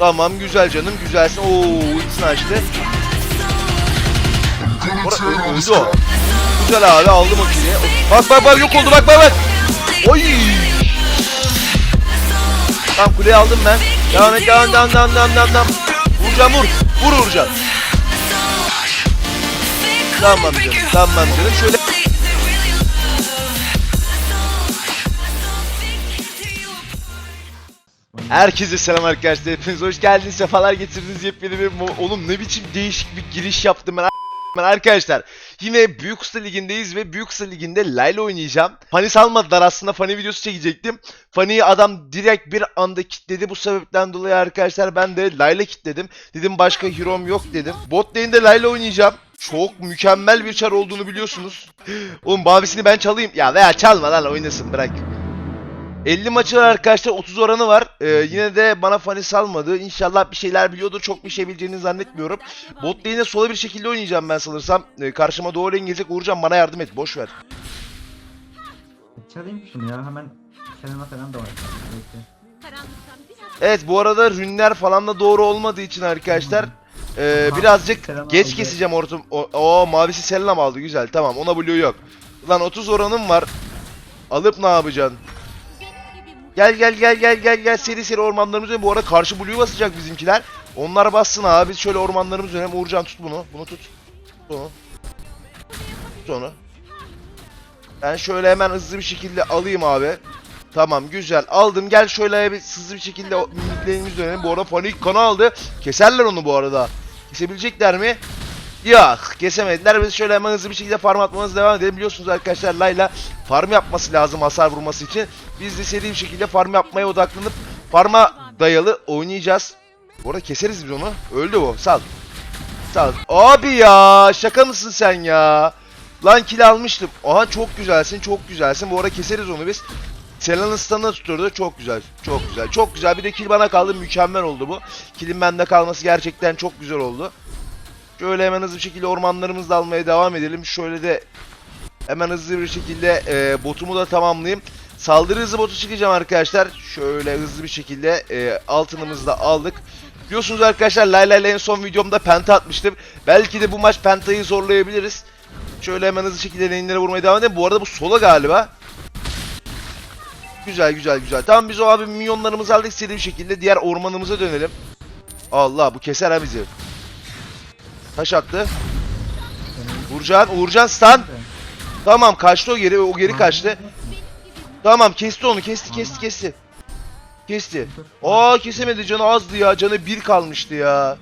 Tamam güzel canım güzelsin. Oo ultisini açtı. Ora, ö- öldü o. Güzel abi aldım o kili. Bak bak bak yok oldu bak bak bak. Oy. Tamam kuleyi aldım ben. Devam et devam devam devam devam devam. devam. Vuracağım vur. Vur vuracağım. Tamam canım tamam canım. Şöyle Herkese selam arkadaşlar. Hepiniz hoş geldiniz. Sefalar getirdiniz. Yepyeni bir oğlum ne biçim değişik bir giriş yaptım. Ben arkadaşlar yine Büyük Usta Ligi'ndeyiz ve Büyük Usta Ligi'nde Layla oynayacağım. Fani salmadılar aslında Fani videosu çekecektim. Fani'yi adam direkt bir anda kitledi bu sebepten dolayı arkadaşlar ben de Layla kitledim. Dedim başka hero'm yok dedim. Bot lane'de Layla oynayacağım. Çok mükemmel bir çar olduğunu biliyorsunuz. Oğlum mavisini ben çalayım. Ya veya çalma lan oynasın bırak. 50 maçı var arkadaşlar 30 oranı var. Ee, yine de bana fani salmadı. İnşallah bir şeyler biliyordur. Çok bir şey bileceğini zannetmiyorum. Bot lane'e sola bir şekilde oynayacağım ben sanırsam. Ee, karşıma doğru lane gelecek. Uğurcan bana yardım et. Boş ver. Çalayım şunu ya hemen Selena falan da var. Evet bu arada rünler falan da doğru olmadığı için arkadaşlar Aha, birazcık Selena geç aldı. keseceğim ortam. O, o mavisi Selam aldı güzel tamam ona blue yok. Lan 30 oranım var. Alıp ne yapacaksın? Gel gel gel gel gel gel seri seri ormanlarımız. Bu arada karşı blue basacak bizimkiler. Onlar bassın abi. Biz şöyle ormanlarımız önüne. Uğurcan tut bunu. Bunu tut. Onu. Tut onu. Ben şöyle hemen hızlı bir şekilde alayım abi. Tamam güzel aldım gel şöyle bir hızlı bir şekilde o miniklerimiz dönelim. Bu arada panik kanı aldı. Keserler onu bu arada. Kesebilecekler mi? Yok kesemediler. Biz şöyle hemen hızlı bir şekilde farm atmamız devam edelim. Biliyorsunuz arkadaşlar Layla farm yapması lazım hasar vurması için. Biz de seri şekilde farm yapmaya odaklanıp farma dayalı oynayacağız. Bu arada keseriz biz onu. Öldü bu. Sal. Sal. Abi ya şaka mısın sen ya? Lan kill almıştım. Aha çok güzelsin çok güzelsin. Bu arada keseriz onu biz. Selan'ın stun'ını tuturdu. Çok güzel. Çok güzel. Çok güzel. Bir de kill bana kaldı. Mükemmel oldu bu. Kill'in bende kalması gerçekten çok güzel oldu. Şöyle hemen hızlı bir şekilde ormanlarımızı da almaya devam edelim. Şöyle de hemen hızlı bir şekilde e, botumu da tamamlayayım. Saldırı hızı botu çıkacağım arkadaşlar. Şöyle hızlı bir şekilde e, altınımızı da aldık. Biliyorsunuz arkadaşlar Layla ile en son videomda penta atmıştım. Belki de bu maç pentayı zorlayabiliriz. Şöyle hemen hızlı şekilde lane'lere vurmaya devam edelim. Bu arada bu sola galiba. Güzel güzel güzel. Tamam biz o abi milyonlarımızı aldık bir şekilde diğer ormanımıza dönelim. Allah bu keser ha bizi. Taş attı. Uğurcan, Uğurcan stun. Tamam kaçtı o geri, o geri kaçtı. Tamam kesti onu, kesti kesti kesti. Kesti. Aa kesemedi canı azdı ya, canı bir kalmıştı ya.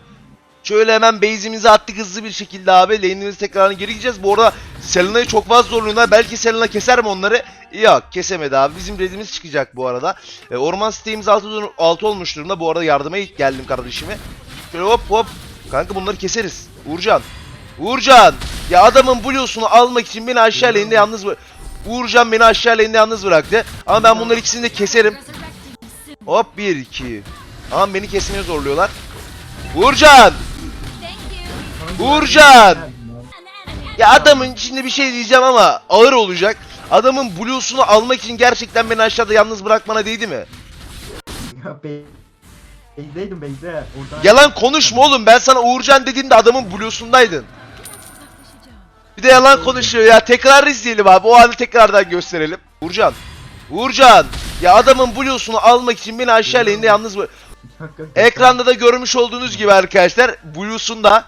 Şöyle hemen base'imizi attık hızlı bir şekilde abi. Lane'imiz tekrardan geri gideceğiz. Bu arada Selena'yı çok fazla zorluyorlar. Belki Selena keser mi onları? Yok kesemedi abi. Bizim redimiz çıkacak bu arada. E, orman siteğimiz 6, 6 olmuş durumda. Bu arada yardıma ilk geldim kardeşime. Şöyle hop hop. Kanka bunları keseriz. Uğurcan. Uğurcan. Ya adamın blues'unu almak için beni aşağı yalnız bırak. Uğurcan beni aşağı yalnız bıraktı. Ama ben bunları ikisini de keserim. Hop 1 2. Ama beni kesmeye zorluyorlar. Uğurcan. Uğurcan. Ya adamın şimdi bir şey diyeceğim ama ağır olacak. Adamın blues'unu almak için gerçekten beni aşağıda yalnız bırakmana değdi mi? Beyzdeydim Beyzde. Oradan Yalan konuşma oğlum. Ben sana Uğurcan dediğimde adamın blue'sundaydın. Bir de yalan konuşuyor ya. Tekrar izleyelim abi. O halde tekrardan gösterelim. Uğurcan. Uğurcan. Ya adamın blue'sunu almak için beni aşağı lane'de yalnız. Hakikaten. Ekranda da görmüş olduğunuz gibi arkadaşlar. Blue'sunda.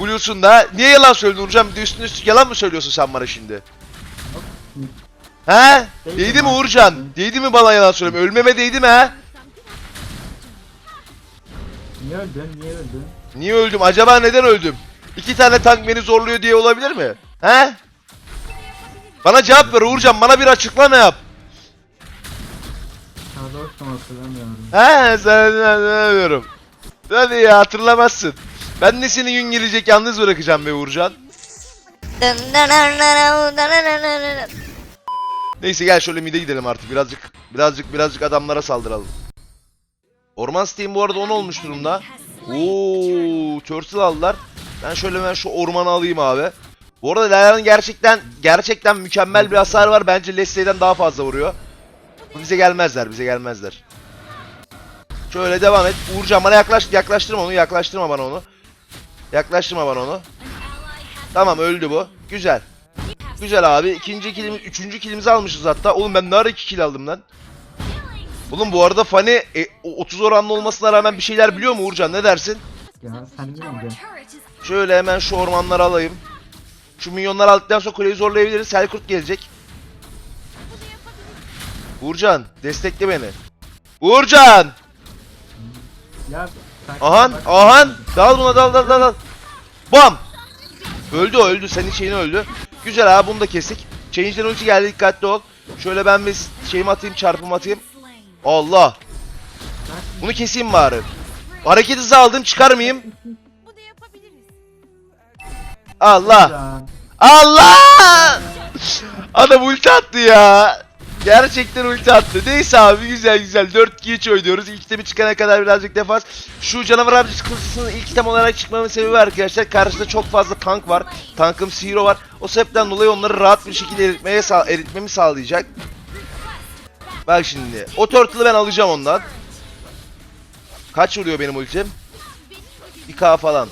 Blue'sunda. Niye yalan söyledin Uğurcan? Bir de üstüne üstlük yalan mı söylüyorsun sen bana şimdi? He? Değdi mi Uğurcan? Değdi mi bana yalan söyleme? Ölmeme değdi mi he? Niye öldün? Niye öldün? Niye öldüm? Acaba neden öldüm? İki tane tank beni zorluyor diye olabilir mi? He? Bana cevap ver Uğurcan. Bana bir açıklama yap. Sağda hoştum hatırlamıyorum. He sen ne diyorum. Hadi ya hatırlamazsın. Ben de seni gün gelecek yalnız bırakacağım be Uğurcan. Neyse gel şöyle mide gidelim artık. Birazcık birazcık birazcık adamlara saldıralım. Orman Steam bu arada 10 olmuş durumda. Oo, turtle aldılar. Ben şöyle ben şu ormanı alayım abi. Bu arada Layla'nın gerçekten gerçekten mükemmel bir hasar var. Bence Leslie'den daha fazla vuruyor. Bize gelmezler, bize gelmezler. Şöyle devam et. Uğurcan bana yaklaş yaklaştırma onu. Yaklaştırma bana onu. Yaklaştırma bana onu. Tamam öldü bu. Güzel. Güzel abi. İkinci kilimiz, üçüncü kilimizi almışız hatta. Oğlum ben ne ara iki kill aldım lan? Oğlum bu arada Fani e, o- 30 oranlı olmasına rağmen bir şeyler biliyor mu Uğurcan? Ne dersin? Ya sen biliyor musun? Şöyle hemen şu ormanları alayım. Şu minyonları aldıktan sonra kuleyi zorlayabiliriz. Helkurt gelecek. Uğurcan destekle beni. Uğurcan! Ya Ahan, ahan. Dal buna dal dal dal dal. Bam. Öldü o öldü. Senin şeyini öldü. Güzel abi bunu da kestik. Change'den ulti geldi dikkatli ol. Şöyle ben bir şeyimi atayım çarpımı atayım. Allah. Bunu keseyim bari. Hareket hızı aldım çıkar mıyım? Bunu yapabiliriz. Allah. Allah! Adam ulti attı ya. Gerçekten ulti attı. Neyse abi güzel güzel. 4-2-3 oynuyoruz. İlk temi çıkana kadar birazcık defans. Şu canavar avcı kılıcısının ilk tem olarak çıkmamın sebebi arkadaşlar. Karşıda çok fazla tank var. Tankım Zero var. O sebepten dolayı onları rahat bir şekilde eritmeye sağ eritmemi sağlayacak. Bak şimdi. O turtle'ı ben alacağım ondan. Kaç vuruyor benim ultim? 2K falan.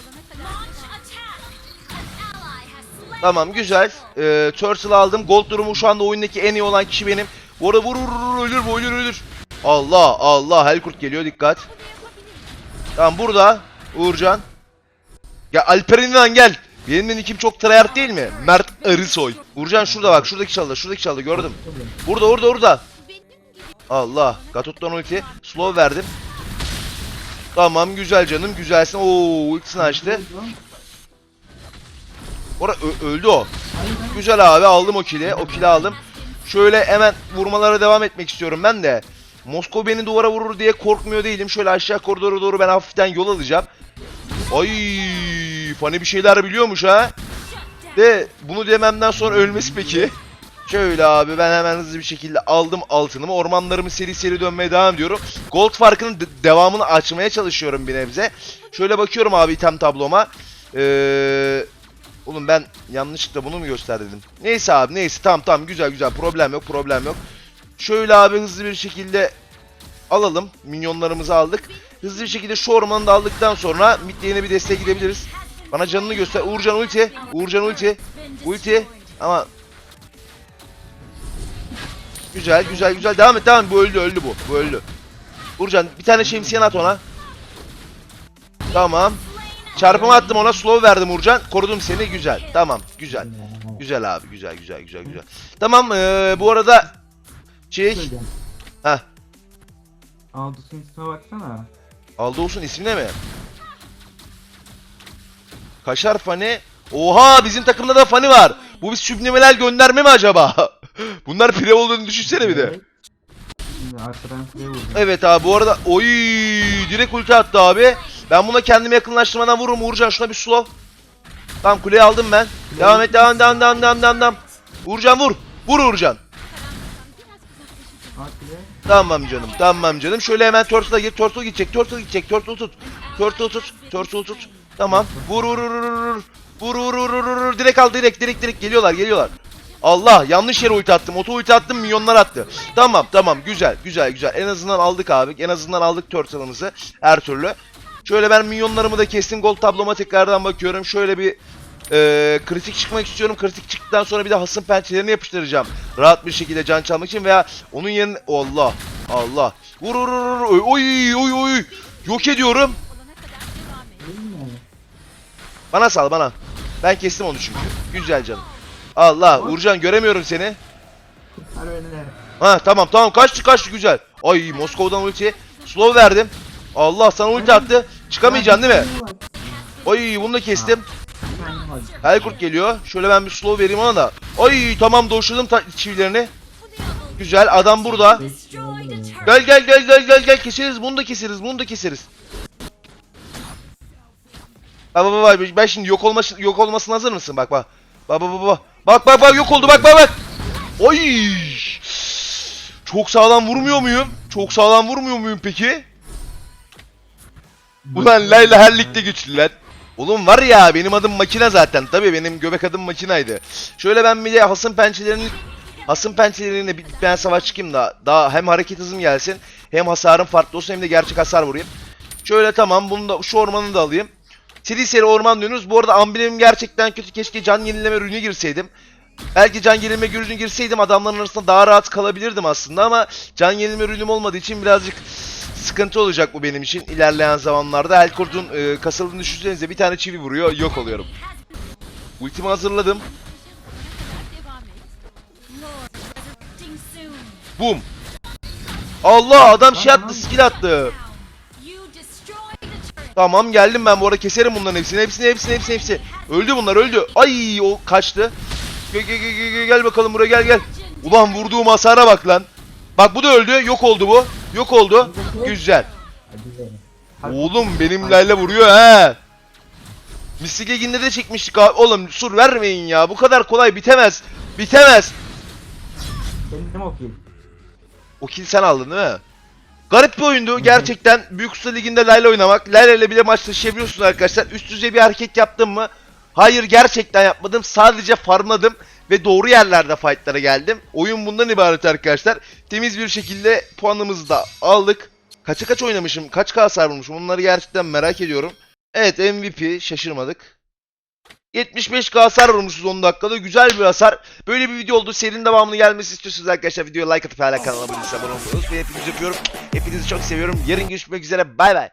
Tamam güzel. Ee, Turtle aldım. Gold durumu şu anda oyundaki en iyi olan kişi benim. Bu arada vur vur vur ölür bu ölür ölür. Allah Allah Helkurt geliyor dikkat. Tamam burada Uğurcan. Ya Alperen İnan gel. Benim de nickim çok tryhard değil mi? Mert Arısoy. Uğurcan şurada bak şuradaki çaldı şuradaki çaldı gördüm. Burada orada orada. Allah. Gatot'tan ulti. Slow verdim. Tamam güzel canım güzelsin. Oo ultisini açtı. Ora öldü o. Güzel abi aldım o kili. O kili aldım. Şöyle hemen vurmalara devam etmek istiyorum ben de. Moskova beni duvara vurur diye korkmuyor değilim. Şöyle aşağı koridora doğru ben hafiften yol alacağım. Ay, Fani bir şeyler biliyormuş ha. De bunu dememden sonra ölmesi peki. Şöyle abi ben hemen hızlı bir şekilde aldım altınımı. Ormanlarımı seri seri dönmeye devam ediyorum. Gold farkının de- devamını açmaya çalışıyorum bir nebze. Şöyle bakıyorum abi item tabloma. Eee... Oğlum ben yanlışlıkla bunu mu göster dedim. Neyse abi neyse tamam tamam güzel güzel problem yok problem yok. Şöyle abi hızlı bir şekilde alalım. Minyonlarımızı aldık. Hızlı bir şekilde şu ormanı da aldıktan sonra mid lane'e bir desteğe gidebiliriz. Bana canını göster. Uğurcan ulti. Uğurcan ulti. Ulti. Ama Güzel güzel güzel devam et devam et. Bu öldü öldü bu. Bu öldü. Uğurcan bir tane şemsiyen at ona. Tamam. Çarpımı attım ona slow verdim Uğurcan. Korudum seni güzel. Tamam güzel. Güzel abi güzel güzel güzel güzel. Tamam eee, bu arada şey. Heh. Aldus'un ismine baksana. aldı olsun ismi ne mi? Kaşar Fani. Oha bizim takımda da Fani var. Bu bir sübliminal gönderme mi acaba? Bunlar pire olduğunu düşünsene bir de. Evet. Şimdi arkadan kuleye vurdum. Evet abi bu arada oy direkt ulti attı abi. Ben buna kendimi yakınlaştırmadan vururum Uğurcan şuna bir slow. Tamam kuleyi aldım ben. Devam et devam devam devam devam devam. devam. Uğurcan vur. Vur Uğurcan. Tamam canım tamam canım. Şöyle hemen Turtle'a git. Turtle gidecek. Turtle gidecek. Turtle tut. Turtle tut. Turtle tut. Tamam. Vur vur vur vur vur. Vur vur vur vur vur. Direkt al direkt direkt direkt geliyorlar geliyorlar. Allah yanlış yere ulti attım. Oto ulti attım milyonlar attı. Tamam tamam güzel güzel güzel. En azından aldık abi. En azından aldık Turtle'ımızı her türlü. Şöyle ben milyonlarımı da kestim. Gol tabloma tekrardan bakıyorum. Şöyle bir eee, kritik çıkmak istiyorum. Kritik çıktıktan sonra bir de hasım pençelerini yapıştıracağım. Rahat bir şekilde can çalmak için veya onun yerine... Allah Allah. Vur vur vur vur. Oy oy oy. Yok ediyorum. Bana sal bana. Ben kestim onu çünkü. Güzel canım. Allah Uğurcan göremiyorum seni. Ha tamam tamam kaçtı kaçtı güzel. Ay Moskova'dan ulti. Slow verdim. Allah sana ulti attı. Çıkamayacaksın değil mi? Ay bunu da kestim. Helkurt geliyor. Şöyle ben bir slow vereyim ona da. Ay tamam doşladım ta- çivilerini. Güzel adam burada. Gel gel gel gel gel gel keseriz bunu da keseriz bunu da keseriz. Bak bak ben şimdi yok olması yok olmasına hazır mısın bak bak. Bak bak bak bak. Bak bak yok oldu bak bak bak. Oy! Çok sağlam vurmuyor muyum? Çok sağlam vurmuyor muyum peki? Ulan Layla her ligde güçlü lan. Oğlum var ya benim adım makine zaten. Tabii benim göbek adım makinaydı. Şöyle ben bir de hasım pençelerini Hasım pençeleriyle bir ben savaş çıkayım da daha hem hareket hızım gelsin hem hasarım farklı olsun hem de gerçek hasar vurayım. Şöyle tamam bunu da şu ormanı da alayım. Seri seri orman diyorsunuz. Bu arada amblemim gerçekten kötü. Keşke can yenileme ürünü girseydim. Belki can yenileme ürünü girseydim adamların arasında daha rahat kalabilirdim aslında ama can yenileme ürünüm olmadığı için birazcık sıkıntı olacak bu benim için ilerleyen zamanlarda. Helkord'un e, kasıldığını düşünsenize bir tane çivi vuruyor yok oluyorum. Ultimi hazırladım. Boom. Allah adam şey attı skill attı. Tamam geldim ben bu arada keserim bunların hepsini hepsini hepsini hepsini hepsi. Öldü bunlar öldü. Ay o kaçtı. Gel gel gel gel, gel, bakalım buraya gel gel. Ulan vurduğum hasara bak lan. Bak bu da öldü. Yok oldu bu. Yok oldu. Güzel. Oğlum benimlerle vuruyor he. Mystic League'inde de çekmiştik abi. Oğlum sur vermeyin ya. Bu kadar kolay bitemez. Bitemez. Kendim okuyayım. O kill sen aldın değil mi? Garip bir oyundu gerçekten. Büyük Usta Ligi'nde Layla oynamak. Layla ile bile maç taşıyabiliyorsunuz arkadaşlar. Üst düzey bir hareket yaptım mı? Hayır gerçekten yapmadım. Sadece farmladım ve doğru yerlerde fightlara geldim. Oyun bundan ibaret arkadaşlar. Temiz bir şekilde puanımızı da aldık. Kaça kaç oynamışım? Kaç K hasar vurmuşum? Onları gerçekten merak ediyorum. Evet MVP şaşırmadık. 75k hasar vurmuşuz 10 dakikada. Güzel bir hasar. Böyle bir video oldu. Serinin devamını gelmesi istiyorsanız arkadaşlar videoya like atıp hala kanalıma abone olmayı unutmayın. Hepinizi öpüyorum. Hepinizi çok seviyorum. Yarın görüşmek üzere. Bay bay.